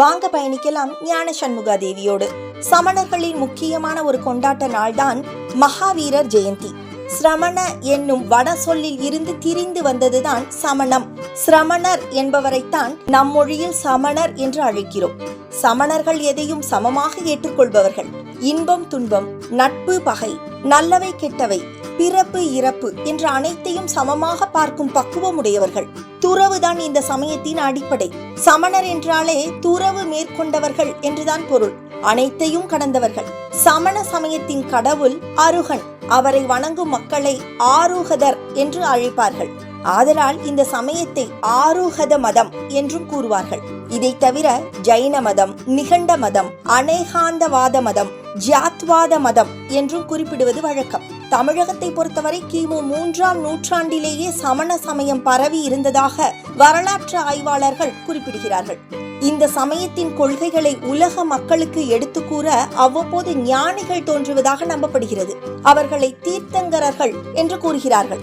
வாங்க பயணிக்கலாம் ஞான சண்முகா தேவியோடு. சமணர்களின் முக்கியமான ஒரு கொண்டாட்ட நாள்தான் மகாவீரர் ஜெயந்தி. சிரமண என்னும் வட சொல்லில் இருந்து திரிந்து வந்ததுதான் சமணம். சிரமணர் என்பவரைத்தான் நம் மொழியில் சமணர் என்று அழைக்கிறோம். சமணர்கள் எதையும் சமமாக ஏற்றுக்கொள்பவர்கள். இன்பம் துன்பம் நட்பு பகை நல்லவை கெட்டவை பிறப்பு இறப்பு என்ற அனைத்தையும் சமமாக பார்க்கும் பக்குவம் உடையவர்கள் துறவுதான் இந்த சமயத்தின் அடிப்படை. சமணர் என்றாலே துறவு மேற்கொண்டவர்கள் என்றுதான் பொருள். அனைத்தையும் கடந்தவர்கள். சமண சமயத்தின் கடவுள் அருகன். அவரை வணங்கும் மக்களை ஆரூகதர் என்று அழைப்பார்கள். ஆதலால் இந்த சமயத்தை ஆரூகத மதம் என்றும் கூறுவார்கள். இதை தவிர ஜைன மதம் நிகண்ட மதம் அநேகாந்தவாத மதம் ஜாத்வாத மதம் என்றும் குறிப்பிடுவது வழக்கம். தமிழகத்தை பொறுத்தவரை கிமு மூன்றாம் நூற்றாண்டிலேயே சமண சமயம் பரவி இருந்ததாக வரலாற்று ஆய்வாளர்கள் குறிப்பிடுகிறார்கள். இந்த சமயத்தின் கொள்கைகளை உலக மக்களுக்கு எடுத்து கூற அவ்வப்போது ஞானிகள் தோன்றுவதாக நம்பப்படுகிறது. அவர்களை தீர்த்தங்கரர்கள் என்று கூறுகிறார்கள்.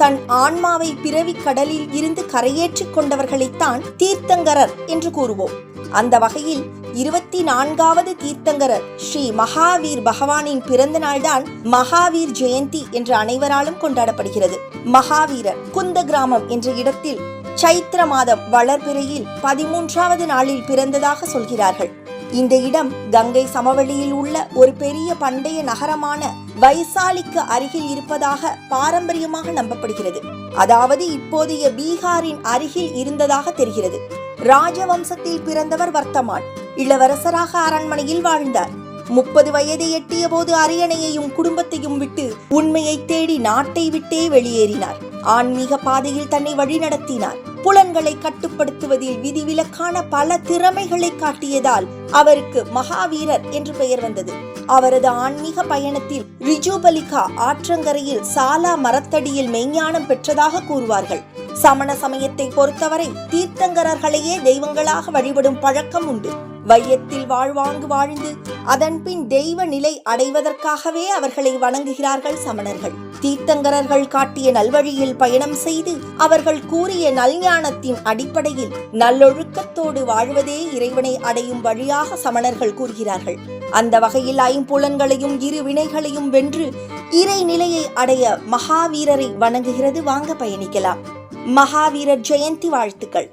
தன் ஆன்மாவை பிறவி கடலில் இருந்து கரையேற்றிக் கொண்டவர்களைத்தான் தீர்த்தங்கரர் என்று கூறுவோம். அந்த வகையில் இருபத்தி நான்காவது தீர்த்தங்கரர் ஸ்ரீ மகாவீர் பகவானின் பிறந்த நாள்தான் மகாவீர் ஜெயந்தி என்று அனைவராலும் கொண்டாடப்படுகிறது. மகாவீரர் குந்த கிராமம் என்ற இடத்தில் சைத்திர மாதம் வளர்பிறையில் பதிமூன்றாவது நாளில் பிறந்ததாக சொல்கிறார்கள். இந்த இடம் கங்கை சமவெளியில் உள்ள ஒரு பெரிய பண்டைய நகரமான வைசாலிக்கு அருகில் இருப்பதாக பாரம்பரியமாக நம்பப்படுகிறது. அதாவது இப்போதைய பீகாரின் அருகில் இருந்ததாக தெரிகிறது. ராஜவம்சத்தில் பிறந்தவர் வர்த்தமான் இளவரசராக அரண்மனையில் வாழ்ந்தார். முப்பது வயதை எட்டிய போது அரியணையையும் குடும்பத்தையும் விட்டு உண்மையை தேடி நாட்டை விட்டே வெளியேறினார். ஆன்மீக பாதையில் தன்னை வழிநடத்தினார். புலன்களை கட்டுப்படுத்துவதில் விதிவிலக்கான பல திறமைகளை காட்டியதால் அவருக்கு மகாவீரர் என்று பெயர் வந்தது. அவரது ஆன்மீக பயணத்தில் ரிஜுபலிகா ஆற்றங்கரையில் சாலா மரத்தடியில் மெய்ஞானம் பெற்றதாக கூறுவார்கள். சமண சமயத்தை பொறுத்தவரை தீர்த்தங்கரர்களையே தெய்வங்களாக வழிபடும் பழக்கம் உண்டு. வையத்தில் வாழ்வாங்கு வாழ்ந்து அதன்பின் தெய்வ நிலை அடைவதற்காகவே அவர்களை வணங்குகிறார்கள் சமணர்கள். தீர்த்தங்கரர்கள் காட்டிய நல்வழியில் பயணம் செய்து அவர்கள் கூறிய நல்ஞானத்தின் அடிப்படையில் நல்லொழுக்கத்தோடு வாழ்வதே இறைவனை அடையும் வழியாக சமணர்கள் கூறுகிறார்கள். அந்த வகையில் ஐம்புலன்களையும் இரு வினைகளையும் வென்று இறை நிலையை அடைய மகாவீரரை வணங்குகிறது. வாங்க பயணிக்கலாம். மகாவீரர் ஜெயந்தி வாழ்த்துக்கள்.